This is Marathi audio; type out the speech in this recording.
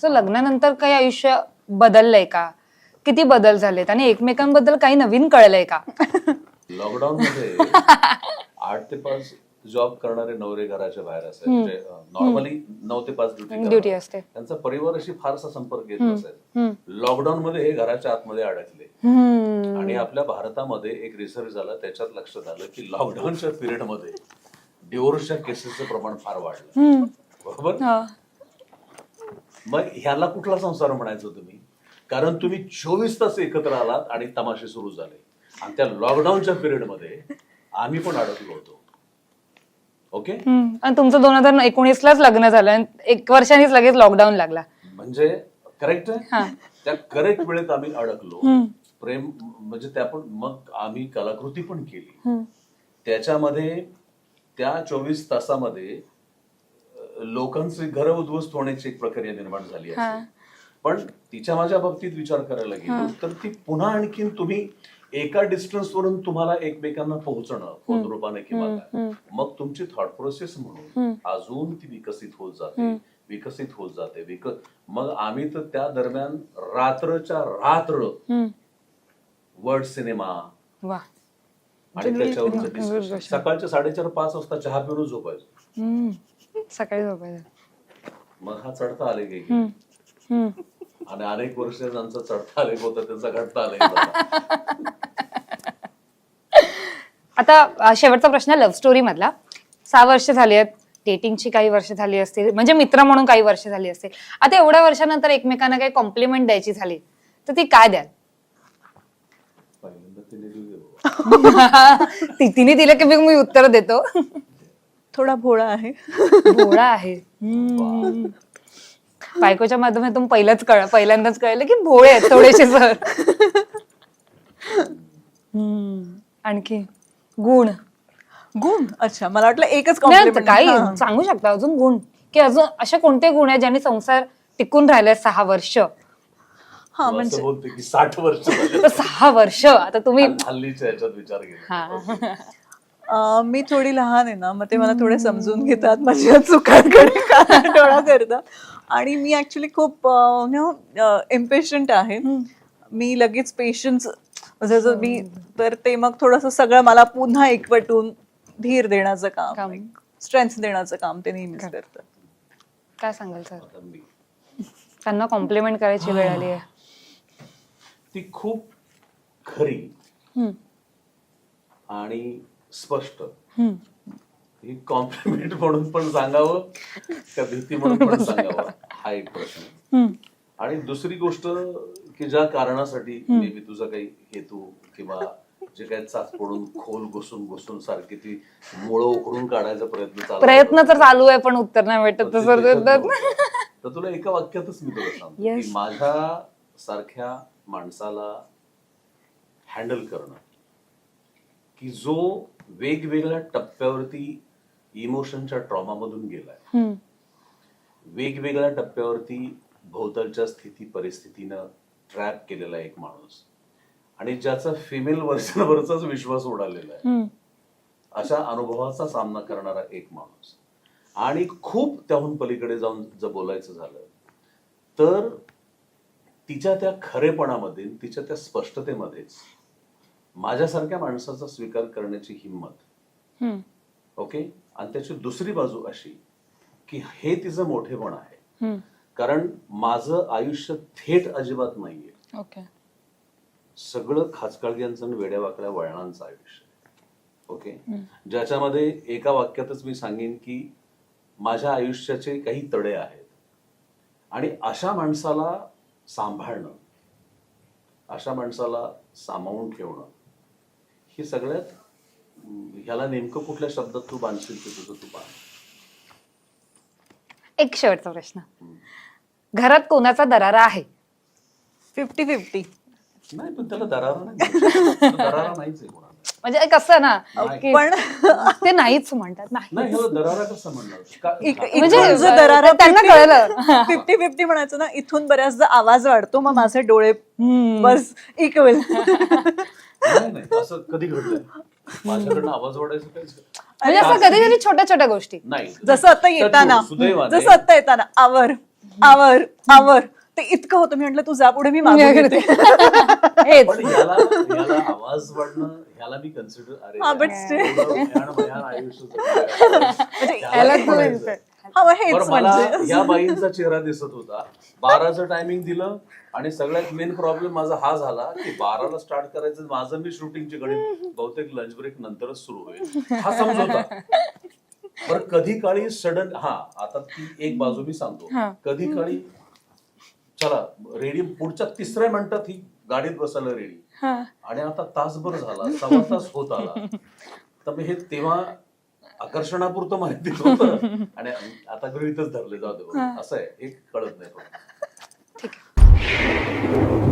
तसं लग्नानंतर काही आयुष्य बदललंय का? किती बदल झालेत? आणि एकमेकांबद्दल काही नवीन कळलंय का? लॉकडाऊन मध्ये आठ ते पाच जॉब करणारे नवरे घराच्या बाहेर असायचे. म्हणजे नॉर्मली नऊ ते पाच ड्युटी ड्युटी असते. त्यांचा परिवाराशी फारसा संपर्क येत. नसायचा. लॉकडाऊन मध्ये हे घराच्या आतमध्ये अडकले. आणि आपल्या भारतामध्ये एक रिसर्च झाला त्याच्यात लक्षात आलं की लॉकडाऊनच्या पिरियडमध्ये डिवोर्सच्या केसेसचं प्रमाण फार वाढलं. बरोबर. मग ह्याला कुठला संसार म्हणायचं तुम्ही कारण तुम्ही चोवीस तास एकत्र आलात आणि तमाशे सुरू झाले आणि त्या लॉकडाऊनच्या पिरियडमध्ये आम्ही पण अडकलो होतो ओके. आणि तुमचं दोन हजार एकोणीस लाच लग्न झालं आणि एक वर्षांनीच लगेच लॉकडाऊन लागला म्हणजे करेक्ट हा. आहे त्या करेक्ट वेळेत आम्ही अडकलो. प्रेम म्हणजे त्या पण मग आम्ही कलाकृती पण केली. त्याच्यामध्ये त्या चोवीस तासामध्ये लोकांचे घर उद्ध्वस्त होण्याची एक प्रक्रिया निर्माण झाली हा. असेल पण तिच्या माझ्या बाबतीत विचार करायला गेलो तर ती पुन्हा आणखीन तुम्ही एका डिस्टन्स वरून तुम्हाला एकमेकांना पोहोचणं फोन रूपाने किंवा मग तुमची थॉट प्रोसेस म्हणून अजून ती विकसित होत जाते विकसित होत जाते. विक मग आम्ही तर त्या दरम्यान रात्रच्या रात्र. वर्ड सिनेमा आणि discussion. सकाळच्या साडेचार पाच वाजता चहा पिऊन झोपायचो. सकाळी झोपायचं मग हा चढता आले हम्म. हम्म. आणि अनेक वर्ष ज्यांचा चढता आलेख होता त्यांचा घडता झाला. आता अ, शेवटचा प्रश्न लव्ह स्टोरी मधला सहा वर्ष झाली आहेत डेटिंगची काही वर्ष झाली असतील म्हणजे मित्र म्हणून काही वर्ष झाली असतील आता एवढ्या वर्षानंतर एकमेकांना काही कॉम्प्लिमेंट द्यायची झाली तर ती काय द्याल पहिल्यांदा तिने दिली. ती तिने दिलं की मग मी उत्तर देतो थोडा भोळा आहे भोळा आहे हम्म. बायकोच्या माध्यमातून पहिलंच कळ पहिल्यांदाच कळलं की भोळे आहेत थोडेसे सर. आणखी गुण गुण अच्छा मला वाटलं एकच नाही. काही हा. सांगू शकता अजून गुण की अजून असे कोणते गुण आहेत ज्यांनी संसार टिकून राहिलाय सहा वर्ष हा तू म्हणजे असं बोलते की साठ वर्ष. तर सहा वर्ष आता तुम्ही हल्लीच्या याच्यात विचार केला हा मी थोडी लहान आहे ना मग ते मला थोडे समजून घेतात माझ्या चुकांकडे कानाडोळा करतात आणि मी ऍक्च्युली खूप नो इम्पेशंट आहे. मी लगेच पेशन्स जसं मी तर ते मग थोडस सगळं मला पुन्हा एकवटून धीर देण्याचं काम काम. स्ट्रेंथ देण्याचं काम ते नेहमीच करतात. काय सांगाल सर त्यांना कॉम्प्लिमेंट करायची वेळ आली आहे. ती खूप खरी. आणि स्पष्ट. ही कॉम्प्लिमेंट म्हणून पण सांगावं का भीती म्हणून पण सांगावं हा एक प्रश्न. आणि दुसरी गोष्ट की ज्या कारणासाठी नेहमी तुझा काही हेतू किंवा जे काही चाच पडून खोल घुसून घुसून सारखी ती मुळं उकरून काढायचा प्रयत्न चालू प्रयत्न तर चालू आहे पण उत्तर नाही भेटत. तर तुला एका वाक्यातच मी तुला सांगतो माझ्या सारख्या माणसाला हँडल करणं. की जो वेगवेगळ्या टप्प्यावरती इमोशनच्या ट्रॉमामधून गेलाय. वेगवेगळ्या टप्प्यावरती भोवतालच्या स्थिती परिस्थितीनं ट्रॅप केलेला एक माणूस आणि ज्याचा फिमेल वर्षांवरचाच विश्वास उडालेला आहे. अशा अनुभवाचा सामना करणारा एक माणूस आणि खूप त्याहून पलीकडे जाऊन जर बोलायचं झालं तर तिच्या त्या खरेपणामध्ये तिच्या त्या स्पष्टतेमध्येच माझ्यासारख्या माणसाचा स्वीकार करण्याची हिंमत. ओके? आणि त्याची दुसरी बाजू अशी की हे तिचं मोठेपण आहे. कारण माझं आयुष्य थेट अजिबात नाहीये. ओके. सगळं खाचकाळग्यांचं आणि वेड्यावाकड्या वळणांचं आयुष्य. ओके? ज्याच्यामध्ये एका वाक्यातच मी सांगेन की माझ्या आयुष्याचे काही तडे आहेत. आणि अशा माणसाला सांभाळणं अशा माणसाला सामावून ठेवणं ही सगळ्यात ह्याला नेमकं कुठल्या शब्दात तू बांधशील ते तुझं तू बांध. एक शेवटचा प्रश्न. घरात कोणाचा दरारा आहे? Fifty fifty. नाही पण त्याला दरारा नाही. दरारा नाहीच आहे कोणाला म्हणजे एक असं ना. की पण ते नाहीच म्हणतात नाही दरारा कसं म्हणणार? म्हणजे जो दरारा त्यांना कळलं. फिफ्टी फिफ्टी म्हणायचं ना इथून बऱ्याचदा आवाज वाढतो मग माझे डोळे. बस इक्वल नाही नाही असं कधी घडलंय? माझ्याकडनं आवाज वाढायचं काहीच म्हणजे असं कधी कधी छोट्या छोट्या गोष्टी. जसं आता येताना जसं आता येताना आवर आवर आवर. ते इतकं होतं मी म्हटलं तू जा पुढे मी मागे पण याला याला आवाज वाढणं ह्याला मी कन्सिडर अरे हा, but यार, still. एवढं भयान- भयान आयुष्य जगतोय. त्याला याला काय तू म्हणायचं? हा मग हेच बरं, मला म्हणजे या बाईंचा चेहरा दिसत होता बाराचं टायमिंग दिलं आणि सगळ्यात मेन प्रॉब्लेम माझा हा झाला की बाराला स्टार्ट करायचं माझं मी शूटिंगची गणित बहुतेक लंच ब्रेक नंतरच सुरू होईल हा समज होता बरं कधी काळी सडन हा आता ती एक बाजू मी सांगतो. कधी काळी चला रेडी पुढच्या तिसऱ्या मिनिटात ही गाडीत बसायला रेडी हा. आणि आता तासभर झाला सव्वा तास होत आला तर मी हे तेव्हा आकर्षणापुरतं माहिती होतं आणि आता गृहितच धरले जाऊ दे बाबा. असं आहे हे कळत नाही. ठीक आहे